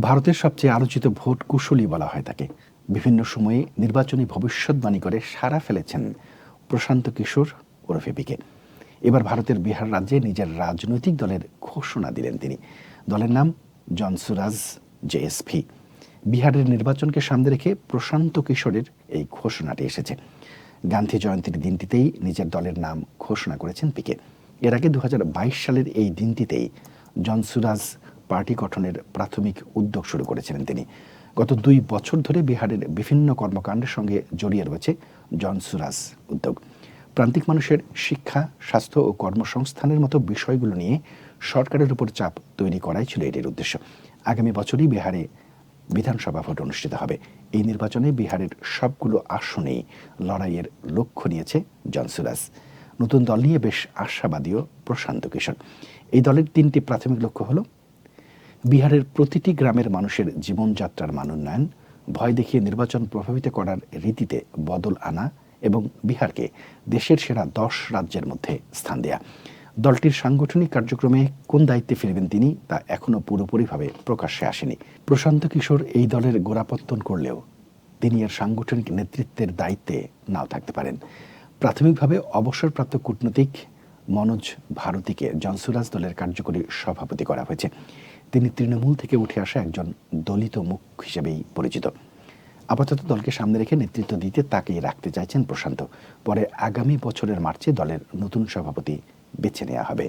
ভারতের সবচেয়ে আলোচিত ভোট কুশলী বলা হয় তাকে। বিভিন্ন সময়ে নির্বাচনী ভবিষ্যৎবাণী করে সারা ফেলেছেন প্রশান্ত কিশোর ওরফে পিকে এবার ভারতের বিহার রাজ্যে নিজের রাজনৈতিক দলের ঘোষণা দিলেন তিনি। দলের নাম জনসুরাজ জেএসপি বিহারের নির্বাচনকে সামনে রেখে প্রশান্ত কিশোরের এই ঘোষণাটি এসেছে। গান্ধী জয়ন্তীর দিনটিতেই নিজের দলের নাম ঘোষণা করেছেন পিকে এর আগে দু হাজার বাইশ সালের এই দিনটিতেই জনসুরাজ পার্টি গঠনের প্রাথমিক উদ্যোগ শুরু করেছিলেন তিনি। গত দুই বছর ধরে বিহারের বিভিন্ন কর্মকাণ্ডের সঙ্গে জড়িয়ে রয়েছে জনসুরাজ উদ্যোগ। প্রান্তিক মানুষের শিক্ষা, স্বাস্থ্য ও কর্মসংস্থানের মতো বিষয়গুলো নিয়ে সরকারের উপর চাপ তৈরি করাই ছিল এটির উদ্দেশ্য। আগামী বছরই বিহারে বিধানসভা ভোট অনুষ্ঠিত হবে। এই নির্বাচনে বিহারের সবগুলো আসনেই লড়াইয়ের লক্ষ্য নিয়েছে জনসুরাজ নতুন দল নিয়ে বেশ আশাবাদীও প্রশান্ত কিশোর। এই দলের তিনটি প্রাথমিক লক্ষ্য হলো বিহারের প্রতিটি গ্রামের মানুষের জীবনযাত্রার মান উন্নয়ন ভয় দেখিয়ে নির্বাচন প্রভাবিত করার রীতিতে বদল আনা এবং বিহারকে দেশের সেরা দশ রাজ্যের মধ্যে স্থান দেয়া। দলটির সাংগঠনিক কার্যক্রমে কোন দায়িত্বে ফিরবেন তিনি তা এখনও পুরোপুরিভাবে প্রকাশ্যে আসেনি। প্রশান্ত কিশোর এই দলের গোড়াপত্তন করলেও তিনি এর সাংগঠনিক নেতৃত্বের দায়িত্বে নাও থাকতে পারেন। প্রাথমিকভাবে অবসরপ্রাপ্ত কূটনৈতিক মনোজ ভারতীকে জনসুরাজ দলের কার্যকরী সভাপতি করা হয়েছে। তিনি তৃণমূল থেকে উঠে আসা একজন দলিত মুখ হিসেবেই পরিচিত। আপাতত দলকে সামনে রেখে নেতৃত্ব দিতে তাকেই রাখতে চাইছেন প্রশান্ত। পরে আগামী বছরের মার্চে দলের নতুন সভাপতি বেছে নেওয়া হবে।